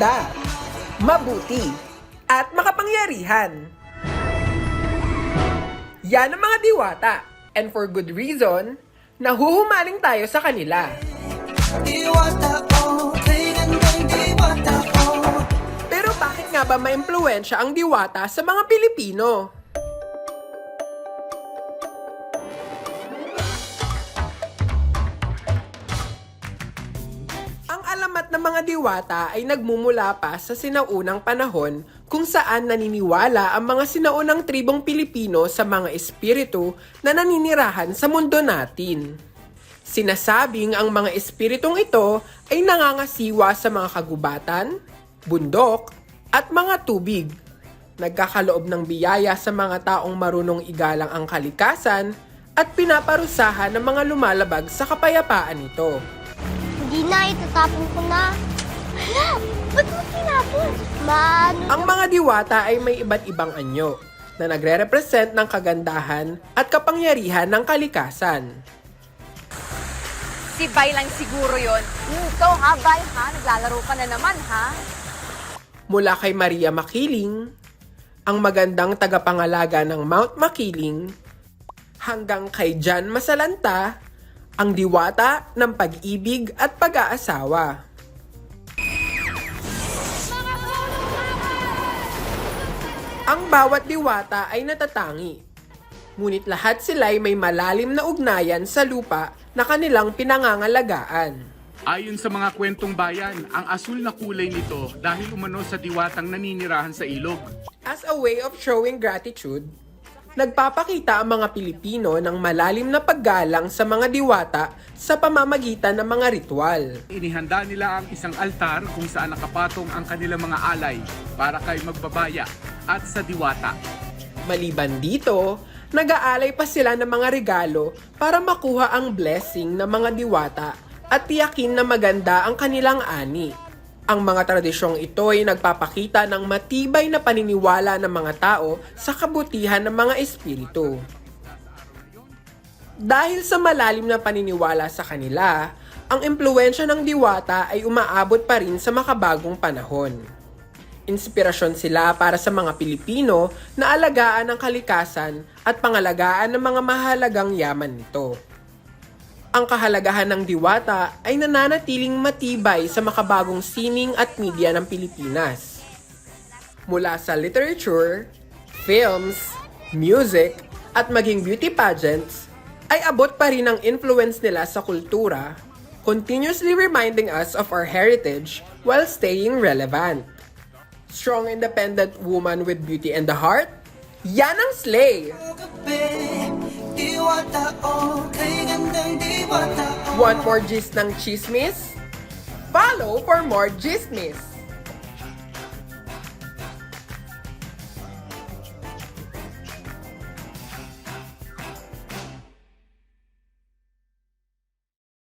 maganda, mabuti, at makapangyarihan. Yan ang mga diwata. And for good reason, nahuhumaling tayo sa kanila. Diwata ko, diwata ko Pero bakit nga ba maimpluwensya ang diwata sa mga Pilipino? Alamat ng mga diwata ay nagmumula pa sa sinaunang panahon kung saan naniniwala ang mga sinaunang tribong Pilipino sa mga espiritu na naninirahan sa mundo natin. Sinasabing ang mga espiritong ito ay nangangasiwa sa mga kagubatan, bundok, at mga tubig. Nagkakaloob ng biyaya sa mga taong marunong igalang ang kalikasan at pinaparusahan ng mga lumalabag sa kapayapaan nito. Hindi na, itatapon ko na. Hala, ba't mo tinapon? Mano, Ang mga diwata ay may iba't ibang anyo na nagre-represent ng kagandahan at kapangyarihan ng kalikasan. Si Bay lang siguro yon. Hmm, ikaw ha, Bay ha? Naglalaro ka na naman ha? Mula kay Maria Makiling, ang magandang tagapangalaga ng Mount Makiling, hanggang kay Jan Masalanta, ang diwata ng pag-ibig at pag-aasawa. Ang bawat diwata ay natatangi. Ngunit lahat sila ay may malalim na ugnayan sa lupa na kanilang pinangangalagaan. Ayon sa mga kwentong bayan, ang asul na kulay nito dahil umano sa diwatang naninirahan sa ilog. As a way of showing gratitude, nagpapakita ang mga Pilipino ng malalim na paggalang sa mga diwata sa pamamagitan ng mga ritual. Inihanda nila ang isang altar kung saan nakapatong ang kanilang mga alay para kay magbabaya at sa diwata. Maliban dito, nag-aalay pa sila ng mga regalo para makuha ang blessing ng mga diwata at tiyakin na maganda ang kanilang ani. Ang mga tradisyong ito ay nagpapakita ng matibay na paniniwala ng mga tao sa kabutihan ng mga espiritu. Dahil sa malalim na paniniwala sa kanila, ang impluensya ng diwata ay umaabot pa rin sa makabagong panahon. Inspirasyon sila para sa mga Pilipino na alagaan ang kalikasan at pangalagaan ng mga mahalagang yaman nito. Ang kahalagahan ng diwata ay nananatiling matibay sa makabagong sining at media ng Pilipinas. Mula sa literature, films, music, at maging beauty pageants, ay abot pa rin ang influence nila sa kultura, continuously reminding us of our heritage while staying relevant. Strong independent woman with beauty and the heart? Yan ang slay! Ko, Want more gist ng chismis? Follow for more gismis!